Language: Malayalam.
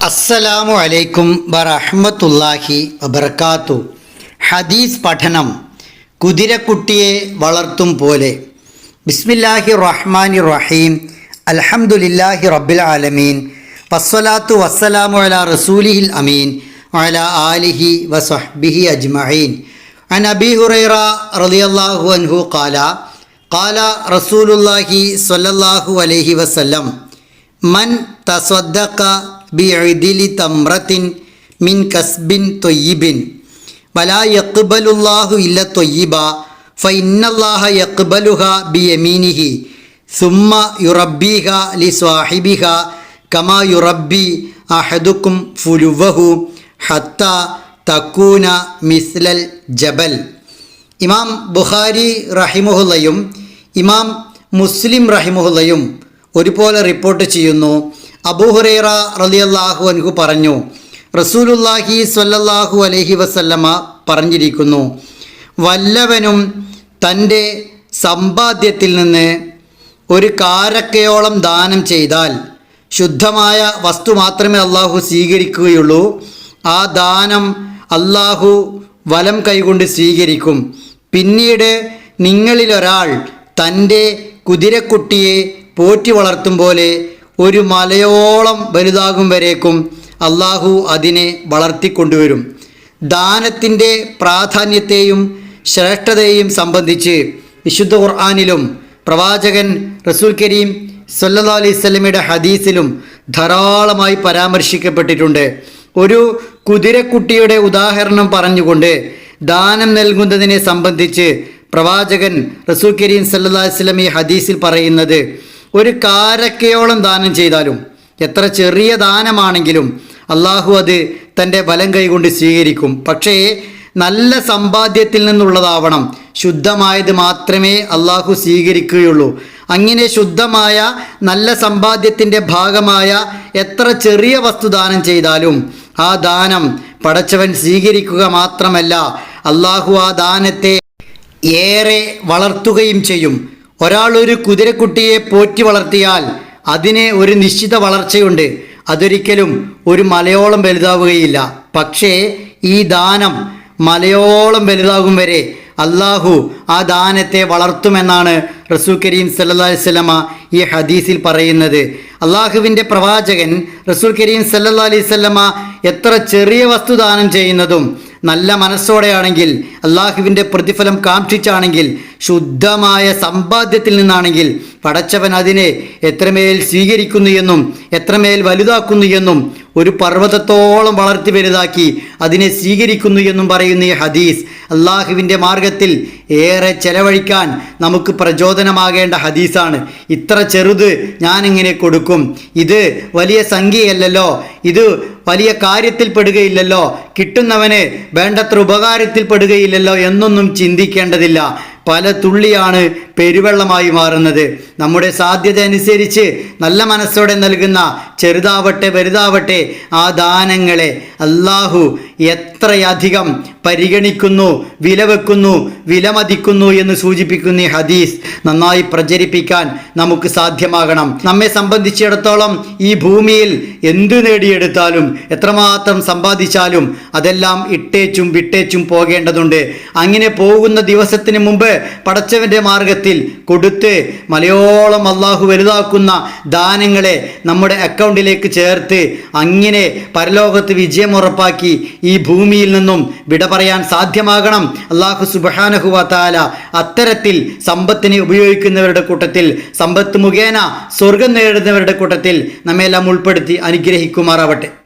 അസ്സലാമു അലൈക്കും വറഹ്മത്തുള്ളാഹി വബർക്കാത്തു ഹദീസ് പഠനം കുതിരക്കുട്ടിയെ വളർത്തും പോലെ ബിസ്മില്ലാഹി റഹ്മാനി റഹീം അൽഹംദുലില്ലാഹി റബ്ബിൽ ആലമീൻ വസ്സലാത്തു വസ്സലാമു അല റസൂലിഹിൽ അമീൻ വഅല ആലിഹി വസഹ്ബിഹി അജ്മഈൻ عن أبي هريرة رضي الله عنه قال قال رسول الله صلى الله عليه وسلم من تصدق ബിഅദിലി തമ്രത്തിൻ മിൻ കസ്ബിൻ തൊയ്യിബിൻ. വലാ യക്ബലുല്ലാഹു ഇല്ല തൊയ്യിബ. ഫൈന്നല്ലാഹ യക്ബലുഹ ബിയമീനിഹി. സുമ്മ യുറബ്ബിഹ ലി സ്വാഹിബിഹ. കമാ യുറബ്ബി അഹദുക്കും ഫുലുവഹു. ഹത്ത തക്കൂന മിസ്ലൽ ജബൽ. ഇമാം ബുഖാരി റഹിമുഹുല്ലയും ഇമാം മുസ്ലിം റഹിമുഹുലയും ഒരുപോലെ റിപ്പോർട്ട് ചെയ്യുന്നു. അബൂഹുറൈറ റളിയല്ലാഹു അൻഹു പറഞ്ഞു റസൂലുല്ലാഹി സ്വല്ലല്ലാഹു അലഹി വസല്ലമ പറഞ്ഞിരിക്കുന്നു വല്ലവനും തന്റെ സമ്പാദ്യത്തിൽ നിന്ന് ഒരു കാരക്കയോളം ദാനം ചെയ്താൽ ശുദ്ധമായ വസ്തു മാത്രമേ അള്ളാഹു സ്വീകരിക്കുകയുള്ളൂ ആ ദാനം അള്ളാഹു വലം കൈകൊണ്ട് സ്വീകരിക്കും. പിന്നീട് നിങ്ങളിലൊരാൾ തന്റെ കുതിരക്കുട്ടിയെ പോറ്റി വളർത്തും പോലെ ഒരു മലയോളം വലുതാകും വരേക്കും അള്ളാഹു അതിനെ വളർത്തിക്കൊണ്ടുവരും. ദാനത്തിന്റെ പ്രാധാന്യത്തെയും ശ്രേഷ്ഠതയെയും സംബന്ധിച്ച് വിശുദ്ധ ഖുർആാനിലും പ്രവാചകൻ റസൂൽ കരീം സല്ലാ അലൈഹി ഹദീസിലും ധാരാളമായി പരാമർശിക്കപ്പെട്ടിട്ടുണ്ട്. ഒരു കുതിരക്കുട്ടിയുടെ ഉദാഹരണം പറഞ്ഞുകൊണ്ട് ദാനം നൽകുന്നതിനെ സംബന്ധിച്ച് പ്രവാചകൻ റസൂൽ കരീം സല്ലാ സ്വലം ഈ ഹദീസിൽ പറയുന്നത് ഒരു കാരക്കയോളം ദാനം ചെയ്താലും എത്ര ചെറിയ ദാനമാണെങ്കിലും അള്ളാഹു അത് തന്റെ ബലം കൈകൊണ്ട് സ്വീകരിക്കും. പക്ഷേ നല്ല സമ്പാദ്യത്തിൽ നിന്നുള്ളതാവണം. ശുദ്ധമായത് മാത്രമേ അള്ളാഹു സ്വീകരിക്കുകയുള്ളൂ. അങ്ങനെ ശുദ്ധമായ നല്ല സമ്പാദ്യത്തിന്റെ ഭാഗമായ എത്ര ചെറിയ വസ്തു ദാനം ചെയ്താലും ആ ദാനം പടച്ചവൻ സ്വീകരിക്കുക മാത്രമല്ല അള്ളാഹു ആ ദാനത്തെ ഏറെ വളർത്തുകയും ചെയ്യും. ഒരാൾ ഒരു കുതിരക്കുട്ടിയെ പോറ്റി വളർത്തിയാൽ അതിന് ഒരു നിശ്ചിത വളർച്ചയുണ്ട്. അതൊരിക്കലും ഒരു മലയോളം വലുതാവുകയില്ല. പക്ഷേ ഈ ദാനം മലയോളം വലുതാകും വരെ അള്ളാഹു ആ ദാനത്തെ വളർത്തുമെന്നാണ് റസൂ കരീം സല്ലാ വല്ലമ ഈ ഹദീസിൽ പറയുന്നത്. അള്ളാഹുവിന്റെ പ്രവാചകൻ റസൂൽ കരീം സല്ലാ അലൈഹി സ്വല്ലമ എത്ര ചെറിയ വസ്തു ദാനം ചെയ്യുന്നതും നല്ല മനസ്സോടെയാണെങ്കിൽ അള്ളാഹുവിന്റെ പ്രതിഫലം കാക്ഷിച്ചാണെങ്കിൽ ശുദ്ധമായ സമ്പാദ്യത്തിൽ നിന്നാണെങ്കിൽ പടച്ചവൻ അതിനെ എത്രമേൽ സ്വീകരിക്കുന്നു എന്നും എത്രമേൽ വലുതാക്കുന്നു എന്നും ഒരു പർവതത്തോളം വളർത്തി വലുതാക്കി അതിനെ സ്വീകരിക്കുന്നു എന്നും പറയുന്ന ഈ ഹദീസ് അള്ളാഹുവിന്റെ മാർഗത്തിൽ ഏറെ ചെലവഴിക്കാൻ നമുക്ക് പ്രചോദനമാകേണ്ട ഹദീസാണ്. ഇത്ര ചെറുത് ഞാനിങ്ങനെ കൊടുക്കും. ഇത് വലിയ സംഖ്യയല്ലല്ലോ. ഇത് വലിയ കാര്യത്തിൽ പെടുകയില്ലല്ലോ. കിട്ടുന്നവന് വേണ്ടത്ര ഉപകാരത്തിൽ പെടുകയില്ലല്ലോ എന്നൊന്നും ചിന്തിക്കേണ്ടതില്ല. പല തുള്ളിയാണ് പെരുവെള്ളമായി മാറുന്നത്. നമ്മുടെ സാധ്യത അനുസരിച്ച് നല്ല മനസ്സോടെ നൽകുന്ന ചെറുതാവട്ടെ വലുതാവട്ടെ ആ ദാനങ്ങളെ അള്ളാഹു എത്രയധികം പരിഗണിക്കുന്നു വിലവെക്കുന്നു വിലമതിക്കുന്നു എന്ന് സൂചിപ്പിക്കുന്ന ഹദീസ് നന്നായി പ്രചരിപ്പിക്കാൻ നമുക്ക് സാധ്യമാകണം. നമ്മെ സംബന്ധിച്ചിടത്തോളം ഈ ഭൂമിയിൽ എന്തു നേടിയെടുത്താലും എത്രമാത്രം സമ്പാദിച്ചാലും അതെല്ലാം ഇട്ടേച്ചും വിട്ടേച്ചും പോകേണ്ടതുണ്ട്. അങ്ങനെ പോകുന്ന ദിവസത്തിന് മുമ്പ് പടച്ചവന്റെ മാർഗത്തിൽ കൊടുത്ത് മലയോളം അള്ളാഹു വലുതാക്കുന്ന ദാനങ്ങളെ നമ്മുടെ അക്കൗണ്ടിലേക്ക് ചേർത്ത് അങ്ങനെ പരലോകത്ത് വിജയം ഉറപ്പാക്കി ഈ ഭൂമിയിൽ നിന്നും വിട പറയാൻ സാധ്യമാകണം. അള്ളാഹു സുബാനഹുവ താല അത്തരത്തിൽ സമ്പത്തിനെ ഉപയോഗിക്കുന്നവരുടെ കൂട്ടത്തിൽ സമ്പത്ത് മുഖേന സ്വർഗം നേടുന്നവരുടെ കൂട്ടത്തിൽ നമ്മെല്ലാം ഉൾപ്പെടുത്തി അനുഗ്രഹിക്കുമാറാവട്ടെ.